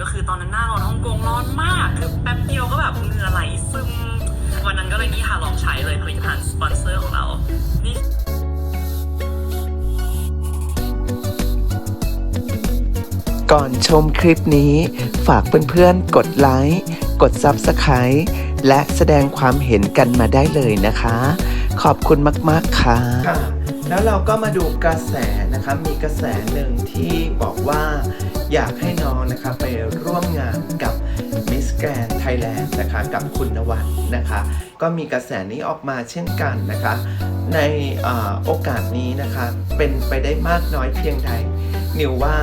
ก็คือตอนนั้นหน้าร้อนฮ่องกงร้อนมาก คือแป๊บเดียวก็แบบเหงื่อไหลซึม วันนั้นก็เลยนี่ค่ะลองใช้เลยผลิตภัณฑ์สปอนเซอร์ของเรา นี่ก่อนชมคลิปนี้ ฝากเพื่อนๆ กดไลค์ กด Subscribe และแสดงความเห็นกันมาได้เลยนะคะ ขอบคุณมากๆ ค่ะ แล้วเราก็มาดูกระแสนะคะ มีกระแสหนึ่งที่บอกว่า อยากให้น้องนะคะไปร่วมงานกับ Miss Grand Thailand นะคะกับคุณนวัดนะคะ ก็มีกระแสนี้ออกมาเช่นกันนะคะ ในออโอกาสนี้นะคะเป็นไปได้มากน้อยเพียงใด นิวว่า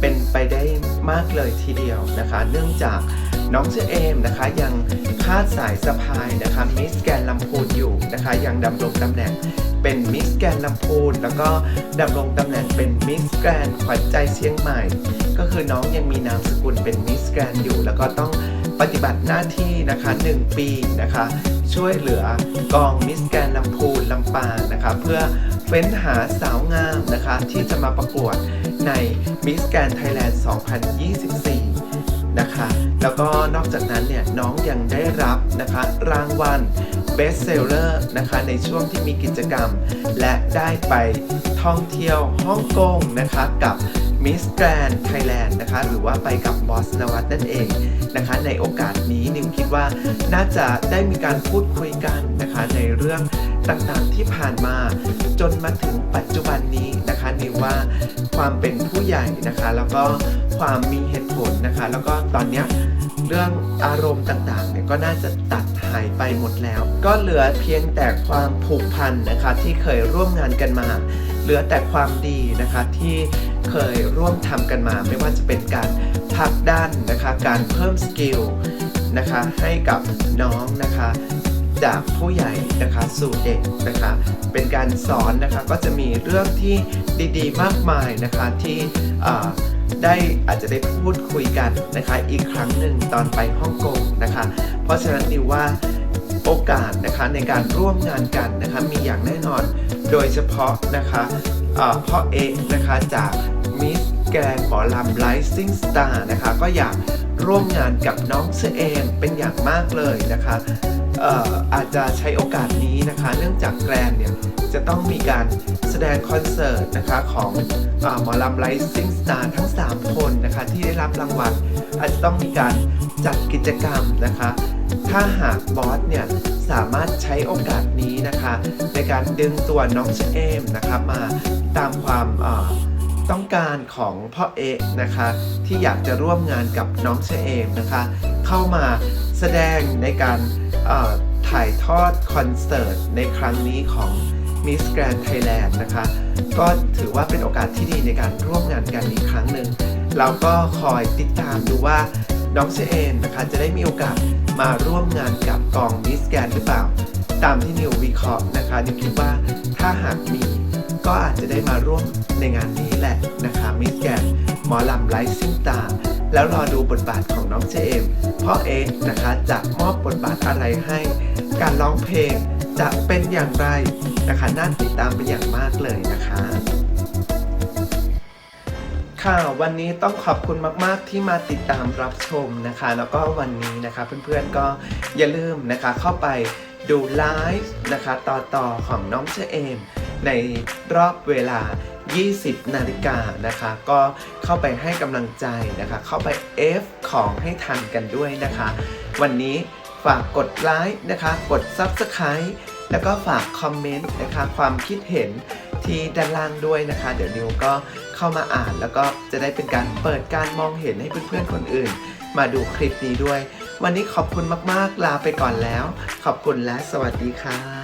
เป็นไปได้มากเลยทีเดียวนะคะ เนื่องจากน้องเจเอมนะคะยัง คาดสายสะพายนะคะมิสแกนลำพูนอยู่นะคะยังดำรงตำแหน่งเป็นมิสแกนลำพูนแล้วก็ดำรงตำแหน่งเป็นมิสแกนขวัญใจเชียงใหม่ ก็คือน้องยังมีนามสกุลเป็นมิสแกนอยู่ แล้วก็ต้องปฏิบัติหน้าที่นะคะ 1 ปีนะคะ ช่วยเหลือกองมิสแกนลำพูนลำปางนะคะ เพื่อเฟ้นหาสาวงามนะคะ ที่จะมาประกวดในมิสแกนไทยแลนด์ 2024 นะคะ แล้วก็นอกจากนั้นเนี่ยน้องยังได้รับนะคะรางวัล Best Seller นะคะในช่วงที่มีกิจกรรม และได้ไปท่องเที่ยวฮ่องกงนะคะกับ Miss Grand Thailand นะคะหรือว่าไปกับบอสนวัตนั่นเองนะคะในโอกาสนี้นิวคิดว่าน่าจะได้มีการพูดคุยกันนะคะ เรื่องต่างๆที่ผ่านมา จนมาถึงปัจจุบันนี้นะคะนิวว่าความเป็นผู้ใหญ่นะคะ แล้วก็ความมีเหตุผลนะคะ แล้วก็ตอนเนี้ยเรื่องอารมณ์ต่างๆเนี่ยก็น่าจะตัดหายไปหมดแล้ว ก็เหลือเพียงแต่ความผูกพันนะคะที่เคยร่วมงานกันมา เหลือแต่ความดีนะคะที่เคยร่วมทำกันมา ไม่ว่าจะเป็นการผลักดันนะคะ การเพิ่มสกิลนะคะให้กับน้องนะคะ จากผู้ใหญ่นะคะสู่เด็กนะคะ เป็นการสอนนะคะก็จะมีเรื่องที่ดีๆ มากมายนะคะที่ได้อาจจะได้พูดคุยกันนะคะอีกครั้งหนึ่งตอนไปฮ่องกงนะคะ เพราะฉะนั้นนิวว่าโอกาสนะคะในการร่วมงานกันนะคะมีอย่างแน่นอนโดยเฉพาะนะคะเอ่อพ่อเอกนะคะจากมิสแกรนหมอลำไลซิ่งสตาร์นะคะก็อยาก ร่วมงานกับน้องเชเอมเป็นอย่างมากเลยนะคะอออาจจะใช้โอกาสนี้นะคะ เนื่องจากแกรนเนี่ยจะต้องมีการแสดงคอนเสิร์ตนะคะของอหมอลำไลซิ่งสตาร์ทั้ง 3 คนนะคะที่ได้รับรางวัลอาจจะต้องมีการจัดกิจกรรมนะคะ ถ้าหากบอสเนี่ยสามารถใช้โอกาสนี้นะคะ ในการดึงตัวน้องเชเอมนะคะมาตามความ ต้องการของพ่อเอกนะคะ ที่อยากจะร่วมงานกับน้องเชเอมนะคะ เข้ามาแสดงในการถ่ายทอดคอนเสิร์ตในครั้งนี้ของ Miss Grand Thailand นะคะ ก็ถือว่าเป็นโอกาสที่ดีในการร่วมงานกันอีกครั้งหนึ่งเราก็คอยติดตามดูว่าน้องเชเอนนะคะจะได้มีโอกาสมาร่วมงานกับกอง Miss Grand หรือเปล่า ตามที่นิววิเคราะห์นะคะนิวคิดว่าถ้าหากมี ก็อาจจะได้มาร่วมในงานนี้แหละนะคะ Miss Grand หมอลำไลซิ่งตา แล้วรอดูบทบาทของน้องเจเอมพ่อเอกนะคะจะมอบบทบาทอะไรให้ การร้องเพลงจะเป็นอย่างไรนะคะน่าติดตามเป็นอย่างมากเลยนะคะค่ะวันนี้ต้องขอบคุณมาก ๆ ที่มาติดตามรับชมนะคะ แล้วก็วันนี้นะคะเพื่อนๆก็อย่าลืมนะคะเข้าไปดูไลฟ์นะคะต่อต่อของน้องเชเอม ในรอบเวลา 20 นาฬิกานะคะ ก็เข้าไปให้กำลังใจนะคะ เข้าไป F ของให้ทันกันด้วยนะคะ วันนี้ฝากกดไลค์นะคะ กด Subscribe แล้วก็ฝากคอมเมนต์นะคะความคิดเห็นที่ด้านล่างด้วยนะคะ เดี๋ยวนิวก็เข้ามาอ่านแล้วก็จะได้เป็นการเปิดการมองเห็นให้เพื่อนๆคนอื่น มาดูคลิปนี้ด้วย วันนี้ขอบคุณมากๆลาไปก่อนแล้ว ขอบคุณและสวัสดีค่ะ